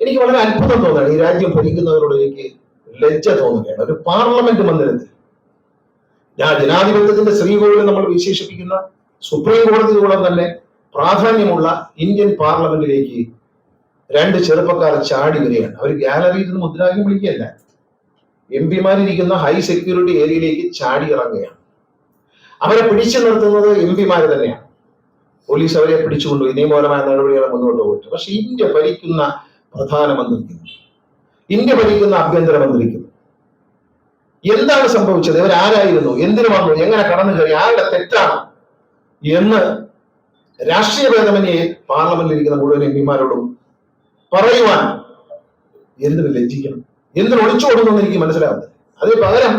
എനിക്ക് വളരെ അത്ഭുതം തോന്നുകയാണ്. ഈ രാജ്യം ഭരിക്കുന്നവരോട് എനിക്ക് ലജ്ജ തോന്നുകയാണ്. ഒരു പാർലമെന്റ് മന്ദിരത്തിൽ. ഞാൻ ജനാധിപത്യത്തിന്റെ ശ്രീകോവിൽ നമ്മൾ വിശേഷിപ്പിക്കുന്ന സുപ്രീം കോടതിയോളം തന്നെ പ്രാധാന്യമുള്ള ഇന്ത്യൻ പാർലമെന്റിലേക്ക് രണ്ട് ചെറുപ്പക്കാർ ചാടി വരികയാണ്. അവർ ഗാലറിയിൽ നിന്ന് മുദ്രാവാക്യം വിളിക്കുകയല്ല. എം പിമാരിരിക്കുന്ന ഹൈ സെക്യൂരിറ്റി ഏരിയയിലേക്ക് ചാടി ഇറങ്ങുകയാണ്. അവരെ പിടിച്ചു നിർത്തുന്നത് എം പിമാര് തന്നെയാണ്. പോലീസ് അവരെ പിടിച്ചുകൊണ്ടുപോയി നിയമപരമായ നടപടികളെ മുന്നോട്ട് പോയിട്ട്. പക്ഷെ ഇന്ത്യ ഭരിക്കുന്ന പ്രധാനമന്ത്രിക്കും. ഇന്ത്യ ഭരിക്കുന്ന ആഭ്യന്തരമന്ത്രിക്കും. എന്താണ് സംഭവിച്ചത്? ഇവരാരായിരുന്നു എന്തിനു വന്നു? എങ്ങനെ കടന്നു കയറി? ആരുടെ തെറ്റാണ്? എന്ന് രാഷ്ട്രീയ ഭേദമന്യെ പാർലമെന്റിൽ ഇരിക്കുന്ന മുഴുവൻ എം പിമാരോടും പറയുവാൻ എന്തിന് ലജ്ജിക്കണം? എന്തിന് ഒളിച്ചോടുന്നു എനിക്ക് മനസ്സിലാവുന്നത് അതിന് പകരം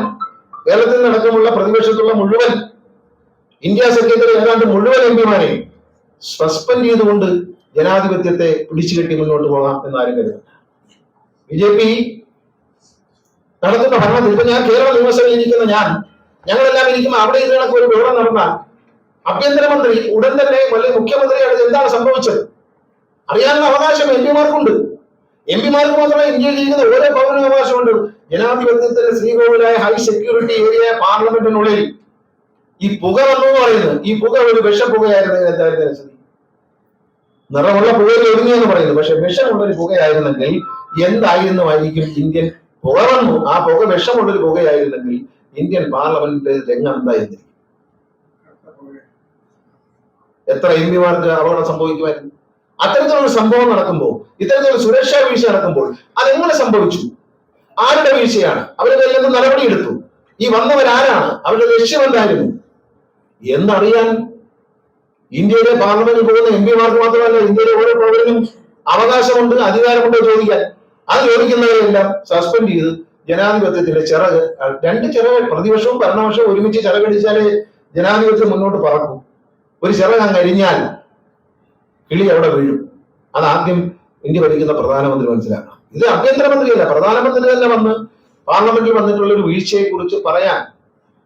കേരളത്തിൽ നടക്കമുള്ള പ്രതിപക്ഷത്തുള്ള മുഴുവൻ ഇന്ത്യ സെക്രട്ടറി ഏതാണ്ട് മുഴുവൻ എം പിമാരെയും സസ്പെൻഡ് ചെയ്തുകൊണ്ട് ജനാധിപത്യത്തെ പിടിച്ചു കെട്ടി മുന്നോട്ട് പോകാം എന്നാരും കരുതുന്നു ബി ജെ പി നടത്തുന്ന ഭരണത്തിൽ ഇപ്പൊ ഞാൻ കേരള നിയമസഭയിൽ ഇരിക്കുന്ന ഞാൻ ഞങ്ങളെല്ലാം ഇരിക്കുമ്പോൾ അവിടെ ഇത് കണക്ക് ഒരു വിവരം നടന്നാൽ ആഭ്യന്തരമന്ത്രി ഉടൻ തന്നെ വലിയ മുഖ്യമന്ത്രിയാണ് എന്താണ് സംഭവിച്ചത്? അറിയാനുള്ള അവകാശം എം പിമാർക്കുണ്ട്. എം പിമാർക്ക് മാത്രമേ ഇന്ത്യയിൽ ഇരിക്കുന്ന ഓരോ പൗരനും അവകാശമുണ്ട്. ജനാധിപത്യത്തിന്റെ ശ്രീകോവിലായ ഹൈ സെക്യൂരിറ്റി ഏരിയ പാർലമെന്റിനുള്ളിൽ ഈ പുക വന്നു എന്ന് പറയുന്നത്. ഈ പുക ഒരു വിഷപ്പുകയായിരുന്നു എന്തായിരുന്നു നിറമുള്ള പുകയിൽ ഒതുങ്ങി എന്ന് പറയുന്നു. പക്ഷെ വിഷമുള്ള ഒരു പുകയായിരുന്നെങ്കിൽ എന്തായിരുന്നുമായിരിക്കും ഇന്ത്യൻ പുക വന്നു. ആ പുക വിഷമുള്ള ഒരു പുകയായിരുന്നെങ്കിൽ ഇന്ത്യൻ പാർലമെന്റിന്റെ രംഗം എന്തായിരുന്നു എത്ര എം പിമാർക്ക് അപകടം സംഭവിക്കുമായിരുന്നു? അത്തരത്തിലൊരു സംഭവം നടക്കുമ്പോൾ ഇത്തരത്തിലുള്ള സുരക്ഷാ വീഴ്ച നടക്കുമ്പോൾ അതെങ്ങനെ സംഭവിച്ചു? ആരുടെ വീഴ്ചയാണ്? അവരുടെ എല്ലാം നടപടിയെടുത്തു? ഈ വന്നവരാരാണ്? അവരുടെ ലക്ഷ്യം എന്തായിരുന്നു? എന്നറിയാൻ ഇന്ത്യയിലെ പാർലമെന്റിൽ പോകുന്ന എം പിമാർക്ക് മാത്രമല്ല ഇന്ത്യയിലെ ഓരോ പൗരനും അവകാശമുണ്ട് അധികാരമുണ്ട് ചോദിക്കാൻ. അത് ചോദിക്കുന്നവരെല്ലാം സസ്പെൻഡ് ചെയ്ത് ജനാധിപത്യത്തിന്റെ ചിറക് രണ്ട് ചിറക് പ്രതിപക്ഷവും ഭരണപക്ഷവും ഒരുമിച്ച് ചിറകടിച്ചാലേ ജനാധിപത്യം മുന്നോട്ട് പറക്കും. ഒരു ചിറക് അരിഞ്ഞാൽ കിളി അവിടെ വീഴും. അത് ആദ്യം ഇന്ത്യ ഭരിക്കുന്ന പ്രധാനമന്ത്രി മനസ്സിലാക്കണം. ഇത് ആഭ്യന്തരമന്ത്രിയല്ല പ്രധാനമന്ത്രി തന്നെ വന്ന് പാർലമെന്റിൽ വന്നിട്ടുള്ള ഒരു വീഴ്ചയെ കുറിച്ച് പറയാൻ.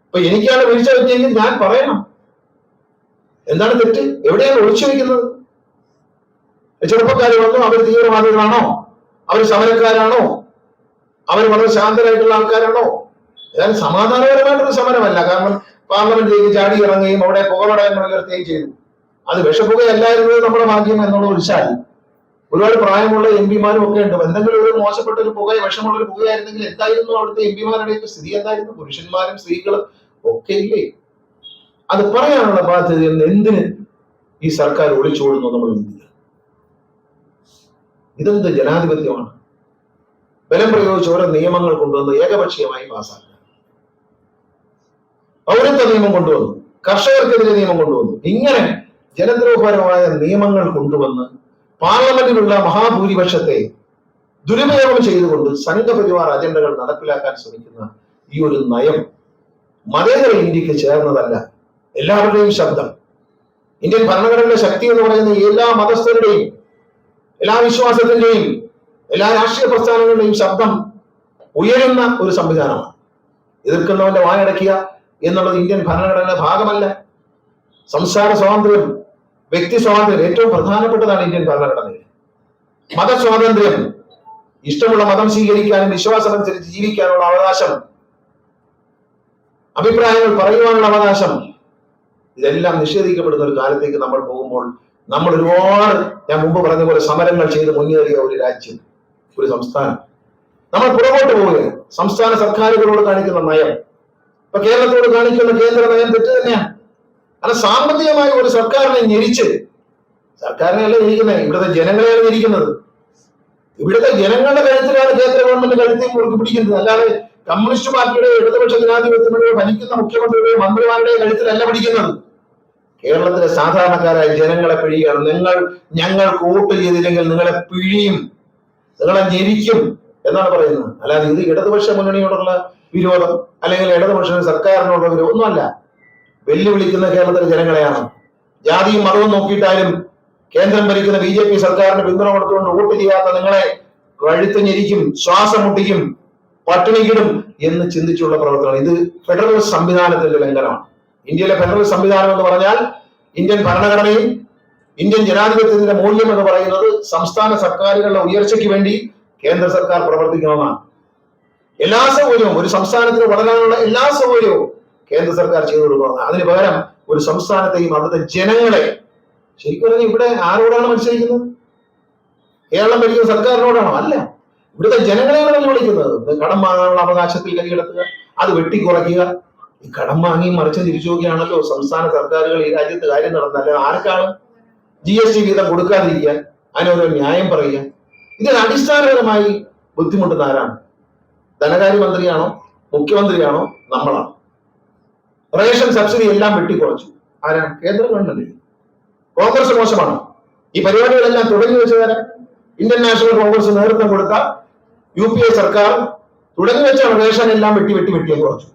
ഇപ്പൊ എനിക്കാണ് വീഴ്ച പറ്റിയെങ്കിൽ ഞാൻ പറയണം. എന്താണ് തെറ്റ്? എവിടെയാണ് ഒളിച്ചു വയ്ക്കുന്നത് ചെറുപ്പക്കാർ വന്നു അവർ തീവ്രവാദികളാണോ? അവർ സമരക്കാരാണോ? അവർ വളരെ ശാന്തരായിട്ടുള്ള ആൾക്കാരാണോ? ഏതായാലും സമാധാനപരമായിട്ടൊരു സമരമല്ല. കാരണം പാർലമെന്റിലേക്ക് ചാടി ഇറങ്ങുകയും അവിടെ പുകപടങ്ങൾ ഉയർത്തുകയും ചെയ്തു. അത് വിഷപ്പുകയല്ലായിരുന്നത് നമ്മുടെ ഭാഗ്യം എന്നുള്ള ശാലി ഒരുപാട് പ്രായമുള്ള എം പിമാരും ഒക്കെ ഉണ്ട്. എന്തെങ്കിലും ഒരു മോശപ്പെട്ട ഒരു പുക വിഷമുള്ള ഒരു പുകയായിരുന്നെങ്കിൽ എന്തായിരുന്നു അവിടുത്തെ എം പിമാരുടെയൊക്കെ സ്ഥിതി? എന്തായിരുന്നു? പുരുഷന്മാരും സ്ത്രീകളും ഒക്കെ ഇല്ലേ? അത് പറയാനുള്ള ബാധ്യത എന്ന് എന്തിന് ഈ സർക്കാർ ഒളിച്ചോടുന്നു നമ്മൾ ചിന്തിക്കുക ഇതെന്ത് ജനാധിപത്യമാണ്? ബലം പ്രയോഗിച്ച് ഓരോ നിയമങ്ങൾ കൊണ്ടുവന്ന് ഏകപക്ഷീയമായി പാസ്സാക്കുക പൗരത്വ നിയമം കൊണ്ടുവന്നു. കർഷകർക്കെതിരെ നിയമം കൊണ്ടുവന്നു. ഇങ്ങനെ ജനദ്രോഹപരമായ നിയമങ്ങൾ കൊണ്ടുവന്ന് പാർലമെന്റിലുള്ള മഹാഭൂരിപക്ഷത്തെ ദുരുപയോഗം ചെയ്തുകൊണ്ട് സംഘപരിവാർ അജണ്ടകൾ നടപ്പിലാക്കാൻ ശ്രമിക്കുന്ന ഈ ഒരു നയം മതേതര ഇന്ത്യയ്ക്ക് ചേർന്നതല്ല. എല്ലാവരുടെയും ശബ്ദം. ഇന്ത്യൻ ഭരണഘടനയുടെ ശക്തി എന്ന് പറയുന്ന എല്ലാ മതസ്ഥരുടെയും എല്ലാ വിശ്വാസത്തിന്റെയും എല്ലാ രാഷ്ട്രീയ പ്രസ്ഥാനങ്ങളുടെയും ശബ്ദം ഉയരുന്ന ഒരു സംവിധാനമാണ്. എതിർക്കുന്നവന്റെ വായടക്കുക എന്നുള്ളത് ഇന്ത്യൻ ഭരണഘടനയുടെ ഭാഗമല്ല. സംസാര സ്വാതന്ത്ര്യം വ്യക്തി സ്വാതന്ത്ര്യം ഏറ്റവും പ്രധാനപ്പെട്ടതാണ് ഇന്ത്യൻ ഭരണഘടനയിൽ. മതസ്വാതന്ത്ര്യം ഇഷ്ടമുള്ള മതം സ്വീകരിക്കാനും വിശ്വാസമനുസരിച്ച് ജീവിക്കാനുള്ള അവകാശം അഭിപ്രായങ്ങൾ പറയുവാനുള്ള അവകാശം ഇതെല്ലാം നിഷേധിക്കപ്പെടുന്ന ഒരു കാലത്തേക്ക് നമ്മൾ പോകുമ്പോൾ നമ്മൾ ഒരുപാട് ഞാൻ മുമ്പ് പറഞ്ഞ പോലെ സമരങ്ങൾ ചെയ്ത് മുന്നേറിയ ഒരു രാജ്യം ഒരു സംസ്ഥാനം. നമ്മൾ പുറകോട്ട് പോവുകയാണ്. സംസ്ഥാന സർക്കാരുകളോട് കാണിക്കുന്ന നയം. ഇപ്പൊ കേരളത്തോട് കാണിക്കുന്ന കേന്ദ്ര നയം തെറ്റ് തന്നെയാണ് കാരണം സാമ്പത്തികമായി ഒരു സർക്കാരിനെ ഞെരിച്ച് സർക്കാരിനെയല്ല ഞെരിക്കുന്നത് ഇവിടുത്തെ ജനങ്ങളെയാണ് ഞെരിക്കുന്നത്. ഇവിടുത്തെ ജനങ്ങളുടെ കഴുത്തിലാണ് കേന്ദ്ര ഗവൺമെന്റ് കഴുത്തിൽ മുറുക്കി പിടിക്കുന്നത്. അല്ലാതെ കമ്മ്യൂണിസ്റ്റ് പാർട്ടിയുടെ ഇടതുപക്ഷ ജനാധിപത്യത്തിലൂടെ ഭരിക്കുന്ന മുഖ്യമന്ത്രിയുടെ മന്ത്രിമാരുടെ കഴുത്തിലല്ല പിടിക്കുന്നത് കേരളത്തിലെ സാധാരണക്കാരായ ജനങ്ങളെ പിഴിയാണ്. നിങ്ങൾ ഞങ്ങൾ വോട്ട് ചെയ്തില്ലെങ്കിൽ നിങ്ങളെ പിഴിയും. നിങ്ങളെ ഞെരിക്കും എന്നാണ് പറയുന്നത്. അല്ലാതെ ഇത് ഇടതുപക്ഷ മുന്നണിയോടുള്ള വിരോധം അല്ലെങ്കിൽ ഇടതുപക്ഷ സർക്കാരിനോടുള്ള വിരോധം ഒന്നുമല്ല. വെല്ലുവിളിക്കുന്ന കേരളത്തിലെ ജനങ്ങളെയാണ്. ജാതിയും മതവും നോക്കിയിട്ടാലും കേന്ദ്രം ഭരിക്കുന്ന ബി ജെ പി സർക്കാരിന് പിന്തുണ കൊടുത്തുകൊണ്ട് വോട്ട് ചെയ്യാത്ത നിങ്ങളെ കഴുത്ത് ഞെരിക്കും ശ്വാസം മുട്ടിക്കും. പട്ടിണിക്കിടും എന്ന് ചിന്തിച്ചുള്ള പ്രവർത്തനം ഇത് ഫെഡറൽ സംവിധാനത്തിന്റെ ലംഘനമാണ്. ഇന്ത്യയിലെ ഫെഡറൽ സംവിധാനം എന്ന് പറഞ്ഞാൽ ഇന്ത്യൻ ഭരണഘടനയും ഇന്ത്യൻ ജനാധിപത്യത്തിന്റെ മൂല്യം എന്ന് പറയുന്നത് സംസ്ഥാന സർക്കാരുകളുടെ ഉയർച്ചയ്ക്ക് വേണ്ടി കേന്ദ്ര സർക്കാർ പ്രവർത്തിക്കണമെന്നാണ്. എല്ലാ സൗകര്യവും ഒരു സംസ്ഥാനത്തിന് വളരാനുള്ള എല്ലാ സൗകര്യവും കേന്ദ്ര സർക്കാർ ചെയ്തു കൊടുക്കണമെന്നാണ്. അതിന് പകരം ഒരു സംസ്ഥാനത്തെയും അവിടുത്തെ ജനങ്ങളെ ശരിക്കും പറഞ്ഞാൽ ഇവിടെ ആരോടാണ് മത്സരിക്കുന്നത്? കേരളം ഭരിക്കുന്ന സർക്കാരിനോടാണോ? അല്ല. ഇവിടുത്തെ ജനങ്ങളെയാണ് വെല്ലുവിളിക്കുന്നത് വിളിക്കുന്നത്. കടം വാങ്ങാനുള്ള അവകാശത്തിൽ കൈകടത്തുക അത് വെട്ടിക്കുറയ്ക്കുക. ഈ കടം വാങ്ങി മറിച്ച് തിരിച്ചു നോക്കിയാണല്ലോ സംസ്ഥാന സർക്കാരുകൾ ഈ രാജ്യത്ത് കാര്യം നടന്നത്. ആർക്കാണ് ജി എസ് ടി വീതം കൊടുക്കാതിരിക്കുക അതിനോരോ ന്യായം പറയുക. ഇതിന് അടിസ്ഥാനപരമായി ബുദ്ധിമുട്ടുന്ന ആരാണ്? ധനകാര്യമന്ത്രിയാണോ മുഖ്യമന്ത്രിയാണോ നമ്മളാണ്. റേഷൻ സബ്സിഡി എല്ലാം വെട്ടിക്കുറച്ചു. ആരാണ്? കേന്ദ്ര ഗവൺമെന്റ്. കോൺഗ്രസ് മോശമാണോ? ഈ പരിപാടികളെല്ലാം തുടങ്ങി വെച്ചതാരാ ഇന്ത്യൻ നാഷണൽ കോൺഗ്രസ് നേതൃത്വം കൊടുത്ത യു പി എ സർക്കാർ തുടങ്ങി വെച്ച എല്ലാം വെട്ടി വെട്ടി വെട്ടി എന്ന് കുറച്ചു.